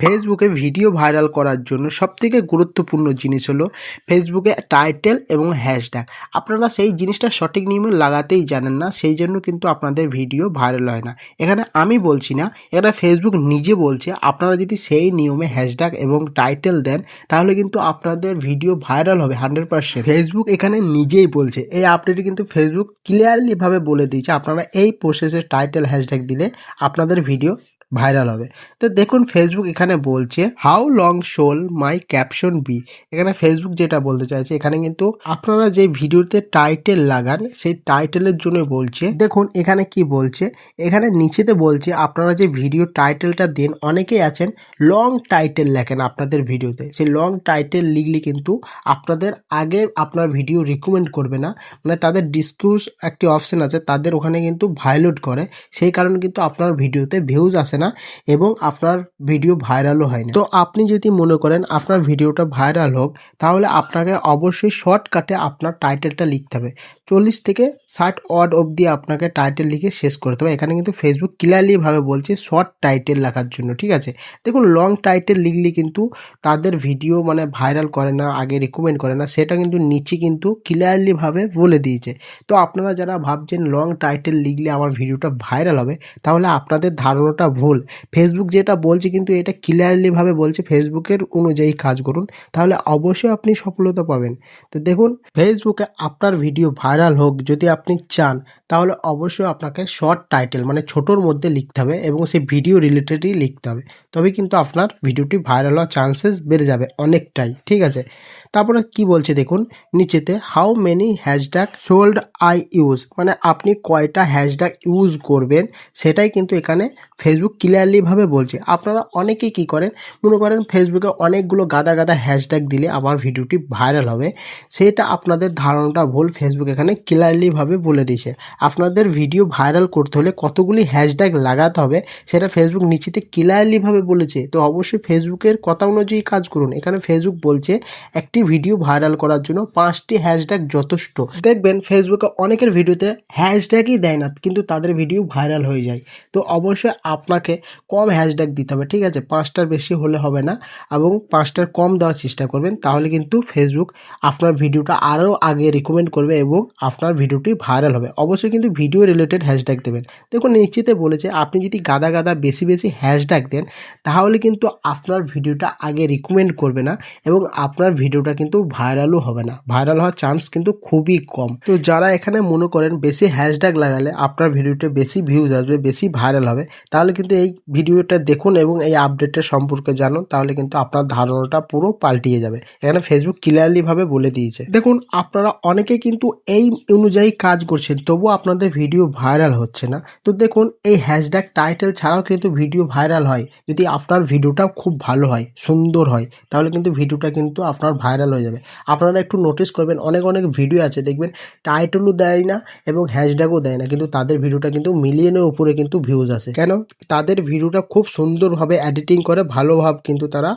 ফেসবুকে video viral করার জন্য সবথেকে গুরুত্বপূর্ণ জিনিস হলো ফেসবুকে টাইটেল এবং হ্যাশট্যাগ আপনারা সেই জিনিসটা সঠিক নিয়মে লাগাতেই জানেন না, সেই জন্য কিন্তু আপনাদের ভিডিও ভাইরাল হয় না। এখানে আমি বলছি না, এখানে ফেসবুক নিজে বলছে, আপনারা যদি সেই নিয়মে হ্যাশট্যাগ এবং টাইটেল দেন, তাহলে কিন্তু আপনাদের ভিডিও ভাইরাল হবে হান্ড্রেড পার্সেন্ট ফেসবুক এখানে নিজেই বলছে, এই আপডেটে কিন্তু ফেসবুক ক্লিয়ারলিভাবে বলে দিয়েছে, আপনারা এই প্রসেসের টাইটেল হ্যাশট্যাগ দিলে আপনাদের ভিডিও ভাইরাল হবে। তো দেখুন ফেসবুক এখানে বলছে how long should my caption be এখানে ফেসবুক যেটা বলতে চাইছে, এখানে কিন্তু আপনারা যে ভিডিওতে টাইটেল লাগান, সেই টাইটেলের জন্য বলছে, দেখুন এখানে কি বলছে, এখানে নিচেতে বলছে, আপনারা যে ভিডিও টাইটেলটা দেন অনেকেই আছেন লং টাইটেল লেখেন আপনাদের ভিডিওতে। সেই লং টাইটেল লিখলে কিন্তু আপনাদের আগে আপনার ভিডিও রিকমেন্ড করবে না। মানে তাদের ডিসকিউজ একটি অপশন আছে, তাদের ওখানে কিন্তু ভায়োলেট করে। সেই কারণে কিন্তু আপনার ভিডিওতে ভিউজ আসে না, এবং আপনার ভিডিও ভাইরালও হয় না তো আপনি যদি মনে করেন আপনার ভিডিওটা ভাইরাল হোক, তাহলে আপনাকে অবশ্যই শর্টকাটে আপনার টাইটেলটা লিখতে হবে। চল্লিশ থেকে ষাট ওয়ার্ড অবধি আপনাকে টাইটেল লিখে শেষ করতে হবে। এখানে কিন্তু ফেসবুক ক্লিয়ারলিভাবে বলছে শর্ট টাইটেল লেখার জন্য, ঠিক আছে? দেখুন লং টাইটেল লিখলে কিন্তু তাদের ভিডিও মানে ভাইরাল করে না, আগে রেকমেন্ড করে না, সেটা কিন্তু নিচে কিন্তু ক্লিয়ারলিভাবে বলে দিয়েছে। তো আপনারা যারা ভাবছেন লং টাইটেল লিখলে আমার ভিডিওটা ভাইরাল হবে, তাহলে আপনাদের ধারণাটা ভুল ফেসবুক যেটা বলছে কিন্তু এটা ক্লিয়ারলিভাবে বলছে ফেসবুকের অনুযায়ী কাজ করুন, তাহলে অবশ্যই আপনি সফলতা পাবেন। তো দেখুন ফেসবুকে আপনার ভিডিও ভাইরাল হোক, যদি আপনি চান, তাহলে অবশ্যই আপনাকে শর্ট টাইটেল মানে ছোটোর মধ্যে লিখতে হবে এবং সেই ভিডিও রিলেটেডই লিখতে হবে। তবে কিন্তু আপনার ভিডিওটি ভাইরাল হওয়ার চান্সেস বেড়ে যাবে অনেকটাই, ঠিক আছে? তারপরে কি বলছে দেখুন, নিচেতে how many hashtag should I use মানে আপনি কয়টা হ্যাশট্যাগ ইউজ করবেন, সেটাই কিন্তু এখানে ফেসবুক ক্লিয়ারলিভাবে বলছে। আপনারা অনেকেই কি করেন? মনে করেন ফেসবুকে অনেকগুলো গাদা গাদা হ্যাশট্যাগ দিলে আমার ভিডিওটি ভাইরাল হবে। সেটা আপনাদের ধারণাটা ভুল ফেসবুক এখানে ক্লিয়ারলিভাবে বলে দিয়েছে। আপনাদের ভিডিও ভাইরাল করতে হলে কতগুলি হ্যাশট্যাগ লাগাতে হবে, সেটা ফেসবুক নিচেতে ক্লিয়ারলিভাবে বলেছে। তো অবশ্যই ফেসবুকের কথা অনুযায়ী কাজ করুন। এখানে ফেসবুক বলছে, একটি ভিডিও ভাইরাল করার জন্য পাঁচটি হ্যাশট্যাগ যথেষ্ট। দেখবেন ফেসবুকে অনেকের ভিডিওতে হ্যাশট্যাগই দেয় না, কিন্তু তাদের ভিডিও ভাইরাল হয়ে যায়। তো অবশ্যই আপনাকে কম হ্যাশট্যাগ দিতে হবে, ঠিক আছে? পাঁচটার বেশি হলে হবে না এবং পাঁচটার কম দেওয়ার চেষ্টা করবেন, তাহলে কিন্তু ফেসবুক আপনার ভিডিওটা আরও আগে রিকমেন্ড করবে এবং আপনার ভিডিওটি ভাইরাল হবে। অবশ্যই কিন্তু ভিডিও রিলেটেড হ্যাশট্যাগ দেবেন। দেখুন, নিশ্চিতে বলেছে, আপনি যদি গাদা গাদা বেশি বেশি হ্যাশট্যাগ দেন, তাহলে কিন্তু আপনার ভিডিওটা আগে রিকমেন্ড করবে না এবং আপনার ভিডিওটা কিন্তু ভাইরালও হবে না। ভাইরাল হওয়ার চান্স কিন্তু খুবই কম। তো যারা এখানে মনে করেন, বেশি হ্যাশট্যাগ লাগালে আপনার ভিডিওতে বেশি ভিউজ আসবে, বেশি ভাইরাল হবে, তাহলে কিন্তু এই ভিডিওটা দেখুন এবং এই আপডেটের সম্পর্কে জানুন, তাহলে কিন্তু আপনার ধারণাটা পুরো পাল্টিয়ে যাবে। এখানে ফেসবুক ক্লিয়ারলিভাবে বলে দিয়েছে। দেখুন, আপনারা অনেকে কিন্তু এই অনুযায়ী কাজ করছেন, তবুও আপনাদের ভিডিও ভাইরাল হচ্ছে না। তো দেখুন, এই হ্যাশট্যাগ টাইটেল ছাড়াও কিন্তু ভিডিও ভাইরাল হয়। যদি আপনার ভিডিওটা খুব ভালো হয়, সুন্দর হয়, তাহলে কিন্তু ভিডিওটা কিন্তু আপনার ভাইরাল হয়ে যাবে। আপনারা একটু নোটিস করবেন, অনেক অনেক ভিডিও আছে, দেখবেন টাইটেলও দেয় না এবং হ্যাশট্যাগও দেয় না, কিন্তু তাদের ভিডিওটা কিন্তু মিলিয়নের উপরে কিন্তু ভিউজ আসে। কেন? তাদের ভিডিওটা খুব সুন্দরভাবে এডিটিং করে ভালোভাবে কিন্তু তারা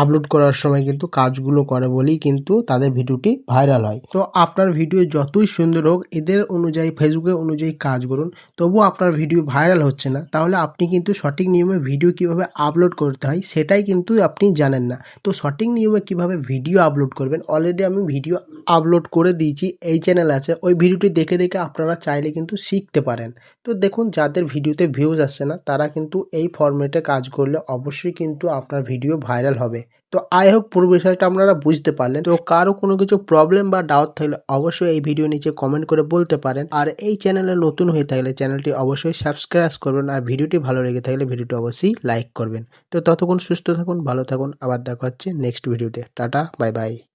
আপলোড করার সময় কিন্তু কাজগুলো করে বলেই কিন্তু তাদের ভিডিওটি ভাইরাল হয়। তো আপনার ভিডিও যতই সুন্দর হোক, এদের অনুযায়ী ফেসবুকের অনুযায়ী কাজ করুন তবুও আপনার ভিডিও ভাইরাল হচ্ছে না। তাহলে আপনি কিন্তু সঠিক নিয়মে ভিডিও কীভাবে আপলোড করতে হয়, সেটাই কিন্তু আপনি জানেন না। তো সঠিক নিয়মে কীভাবে ভিডিও আপলোড করবেন অলরেডি আমি ভিডিও আপলোড করে দিয়েছি, এই চ্যানেল আছে, ওই ভিডিওটি দেখে দেখে আপনারা চাইলে কিন্তু শিখতে পারেন। তো দেখুন, যাদের ভিডিওতে ভিউজ আসছে না, তারা কিন্তু এই ফরম্যাটে কাজ করলে অবশ্যই কিন্তু আপনার ভিডিও ভাইরাল হবে। তো আই হোক পুরো বিষয়টা আপনারা বুঝতে পারলেন। তো কারও কোনো কিছু প্রবলেম বা ডাউট থাকলে অবশ্যই এই ভিডিও নিচে কমেন্ট করে বলতে পারেন। আর এই চ্যানেলে নতুন হয়ে থাকলে চ্যানেলটি অবশ্যই সাবস্ক্রাইব করবেন। আর ভিডিওটি ভালো লেগে থাকলে ভিডিওটি অবশ্যই লাইক করবেন। তো ততক্ষণ সুস্থ থাকুন, ভালো থাকুন। আবার দেখা হচ্ছে নেক্সট ভিডিওতে টাটা বাই বাই